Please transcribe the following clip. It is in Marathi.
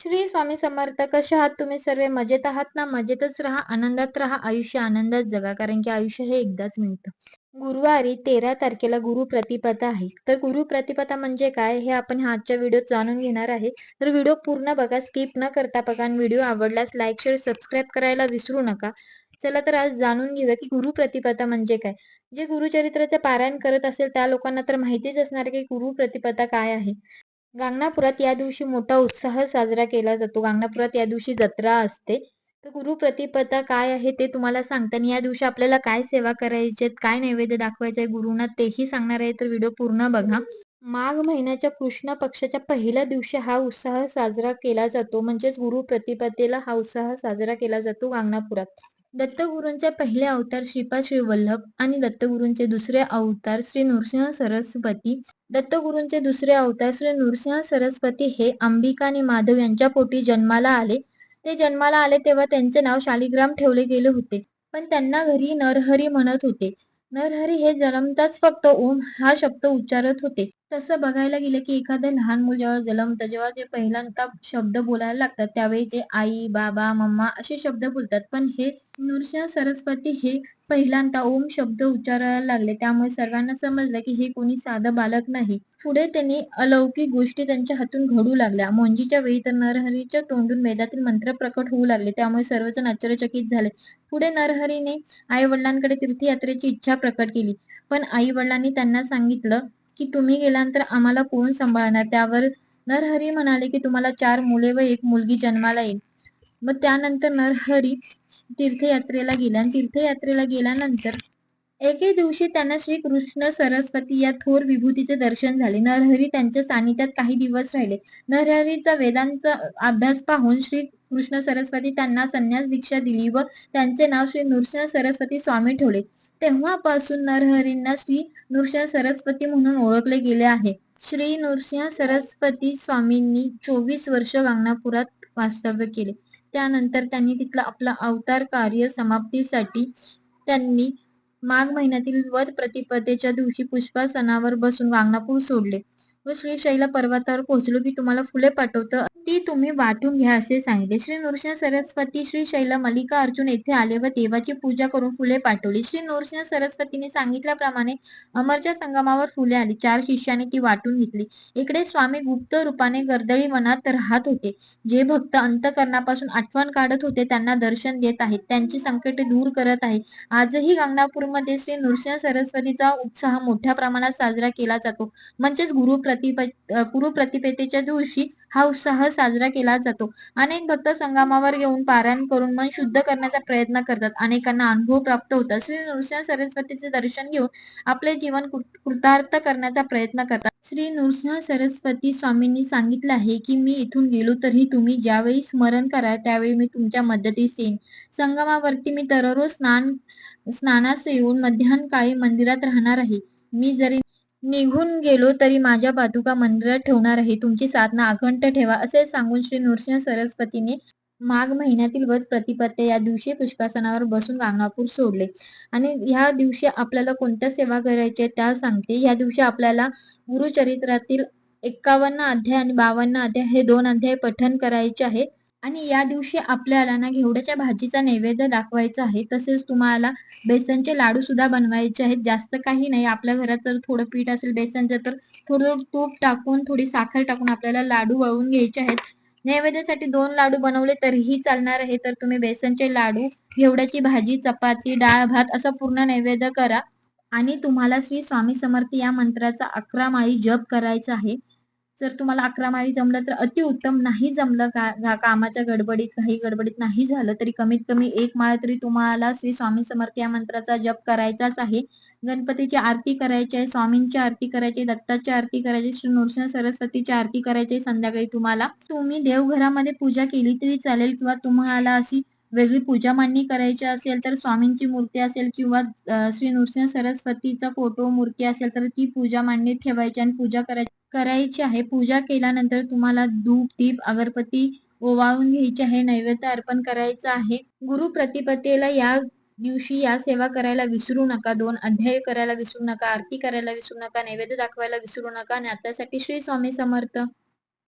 श्री स्वामी समर्थ कसे आहात तुम्ही सर्व? मजेत आहात ना? मजेतच राहा आनंदात राहा आयुष्य आनंदात जगा कारण की आयुष्य हे एकदाच मिळतं. गुरुवारी तेरा तारखेला गुरु प्रतिपदा आहे. तर गुरु प्रतिपदा म्हणजे काय? हे आपण आजच्या व्हिडिओत जाणून घेणार आहे. तर व्हिडिओ पूर्ण बघा स्किप न करता बघा आणि व्हिडिओ आवडल्यास लाईक शेअर सबस्क्राईब करायला विसरू नका. चला तर आज जाणून घेऊया की गुरु प्रतिपदा म्हणजे काय? जे गुरुचरित्राचे पारायण करत असेल त्या लोकांना तर माहितीच असणार की गुरु प्रतिपदा काय आहे. गांगणापुरात या दिवशी मोठा उत्साह साजरा केला जातो. गांगणापुरात या दिवशी जत्रा असते. तर गुरु प्रतिपदा काय आहे ते तुम्हाला सांगताना आणि या दिवशी आपल्याला काय सेवा करायची काय नैवेद्य दाखवायचे गुरुना तेही सांगणार आहे. तर व्हिडिओ पूर्ण बघा. माघ महिन्याच्या कृष्ण पक्षाच्या पहिल्या दिवशी हा उत्साह साजरा केला जातो. म्हणजेच गुरु प्रतिपदेला हा उत्साह साजरा केला जातो गांगणापुरात दत्तगुरूंचे पहिले अवतार श्रीपाद श्री वल्लभ आणि दत्तगुरूंचे दुसरे अवतार श्री नृसिंह सरस्वती दत्तगुरूंचे दुसरे अवतार श्री नृसिंह सरस्वती हे अंबिका आणि माधव यांच्या पोटी जन्माला आले. ते जन्माला आले तेव्हा त्यांचे नाव शालिग्राम ठेवले गेले होते. पण त्यांना घरी नरहरी म्हणत होते. नरहरी हे जन्मताच फक्त ओम हा शब्द उच्चारत होते. तसं बघायला गेलं की एखादं लहान मुल जेव्हा जन्मतं जेव्हा ते पहिल्यांदा शब्द बोलायला लागतात त्यावेळी ते आई बाबा मम्मा असे शब्द बोलतात. पण हे नृसिंह सरस्वती हे पहिल्यांदा ओम शब्द उच्चारायला लागले. त्यामुळे सर्वांना समजलं की हे कोणी साधं बालक नाही. पुढे त्यांनी अलौकिक गोष्टी त्यांच्या हातून घडू लागल्या. मोंजीच्या वेळी तर नरहरीच्या तोंडून वेदातील मंत्र प्रकट होऊ लागले. त्यामुळे सर्वजण आश्चर्यचकित झाले. पुढे नरहरीने आई वडिलांकडे तीर्थयात्रेची इच्छा प्रकट केली. पण आई वडिलांनी त्यांना सांगितलं की तुम्ही गेल्यानंतर आम्हाला कोण सांभाळणार? त्यावर नरहरी म्हणाले की तुम्हाला चार मुले व एक मुलगी जन्माला येईल. मग त्यानंतर नरहरी तीर्थयात्रेला गेल्या आणि तीर्थयात्रेला गेल्यानंतर एके दिवशी त्यांना श्री कृष्ण सरस्वती या थोर विभूतीचे दर्शन झाले. नरहरी त्यांच्या सानिध्यात काही दिवस राहिले. नरहरीचा वेदांचा अभ्यास पाहून श्री कृष्ण सरस्वती त्यांना संन्यास दीक्षा दिली व त्यांचे नाव श्री नृसिंह सरस्वती स्वामी ठेवले. तेव्हापासून नरहरींना श्री नृसिंह सरस्वती म्हणून ओळखले गेले आहे. श्री नृसिंह सरस्वती स्वामींनी चोवीस वर्ष गांगणापुरात वास्तव्य केले. त्यानंतर त्यांनी तिथला आपला अवतार कार्य समाप्तीसाठी त्यांनी माघ महिन्यातील वध प्रतिपदेच्या दिवशी पुष्पासनावर बसून वांगणापूर सोडले. व श्री शैला पर्वतावर पोहोचलो की तुम्हाला फुले पाठवतं. ती तुम्ही वाटून घ्या असे सांगितले. श्री नृसिंह सरस्वती श्री शैला मल्लिका अर्जुन येथे आले व देवाची पूजा करून फुले पाठवली. श्री नृसिंह सरस्वतीने सांगितल्याप्रमाणे अमरच्या संगमावर फुले आली. चार शिष्याने ती वाटून घेतली. इकडे स्वामी गुप्त रूपाने गर्दळी वनात राहत होते. जे भक्त अंतकरणापासून आठवण काढत होते त्यांना दर्शन देत आहेत. त्यांची संकटे दूर करत आहे आजही गांगणापूरमध्ये श्री नृसिंह सरस्वतीचा उत्साह मोठ्या प्रमाणात साजरा केला जातो. म्हणजेच गुरु प्रतिप गुरु प्रतिपेतेच्या दिवशी हा उत्साह साजरा केला जातो. अनेक भक्त संगमावर येऊन पारायण करून मन शुद्ध करण्याचा प्रयत्न करतात. अनेकांना अनुभव प्राप्त होतात. श्री नृसिंह सरस्वतीचे दर्शन घेऊन आपले जीवन कृतार्थ करण्याचा प्रयत्न करतात. श्री नृसिंह सरस्वती स्वामींनी सांगितलं आहे की मी इथून गेलो तरी तुम्ही ज्यावेळी स्मरण करा त्यावेळी मी तुमच्या मदतीस येईन. संगमावरती मी दररोज स्नान स्नानास येऊन मध्यान काळी मंदिरात राहणार आहे. मी जरी निघून गेलो तरी माझ्या पादुका मंदिरात ठेवणार आहे. तुमची साधना अखंड ठेवा असे सांगून श्री नृसिंह सरस्वतीने माघ महिन्यातील वध प्रतिपत्ते या दिवशी पुष्पासनावर बसून गांगणापूर सोडले. आणि ह्या दिवशी आपल्याला कोणत्या सेवा करायच्या त्या सांगते. ह्या दिवशी आपल्याला गुरुचरित्रातील एक्कावन्न अध्याय आणि बावन्न अध्याय हे दोन अध्याय पठन करायचे आहे. आणि या दिवशी आपल्याला ना घेवड्याच्या भाजीचा नैवेद्य दाखवायचा आहे. तसेच तुम्हाला बेसनचे लाडू सुद्धा बनवायचे आहेत. जास्त काही नाही. आपल्या घरात जर थोडं पीठ असेल बेसनचं तर थोडं तूप टाकून थोडी साखर टाकून आपल्याला लाडू वळवून घ्यायचे आहेत. नैवेद्यासाठी दोन लाडू बनवले तरीही चालणार आहे. तर तुम्ही बेसनचे लाडू घेवड्याची भाजी चपाती डाळ भात असा पूर्ण नैवेद्य करा. आणि तुम्हाला श्री स्वामी समर्थ या मंत्राचा अकरा माळी जप करायचा आहे. जर तुम्हाला अकरा माळी जमलं तर अतिउत्तम. नाही जमलं का कामाच्या गडबडीत काही गडबडीत नाही झालं तरी कमीत कमी एक माळ तरी तुम्हाला श्री स्वामी समर्थ या मंत्राचा जप करायचाच आहे. गणपतीची आरती करायची आहे स्वामींची आरती करायची दत्ताची आरती करायची श्री नृसिंह सरस्वतीची आरती करायची संध्याकाळी तुम्हाला. तुम्ही देवघरामध्ये पूजा केली तरी चालेल किंवा तुम्हाला अशी वेगळी पूजा मांडणी करायची असेल तर स्वामींची मूर्ती असेल किंवा श्री नृसिंह सरस्वतीचा फोटो मूर्ती असेल तर ती पूजा मांडणी ठेवायची आणि पूजा करायची. करायची आहे. पूजा केल्यानंतर तुम्हाला धूप दीप अगरबत्ती ओवाळून घ्यायची आहे. नैवेद्य अर्पण करायचं आहे. गुरु प्रतिपदेला या दिवशी या सेवा करायला विसरू नका. दोन अध्याय करायला विसरू नका. आरती करायला विसरू नका. नैवेद्य दाखवायला विसरू नका. आणि आतासाठी श्री स्वामी समर्थ.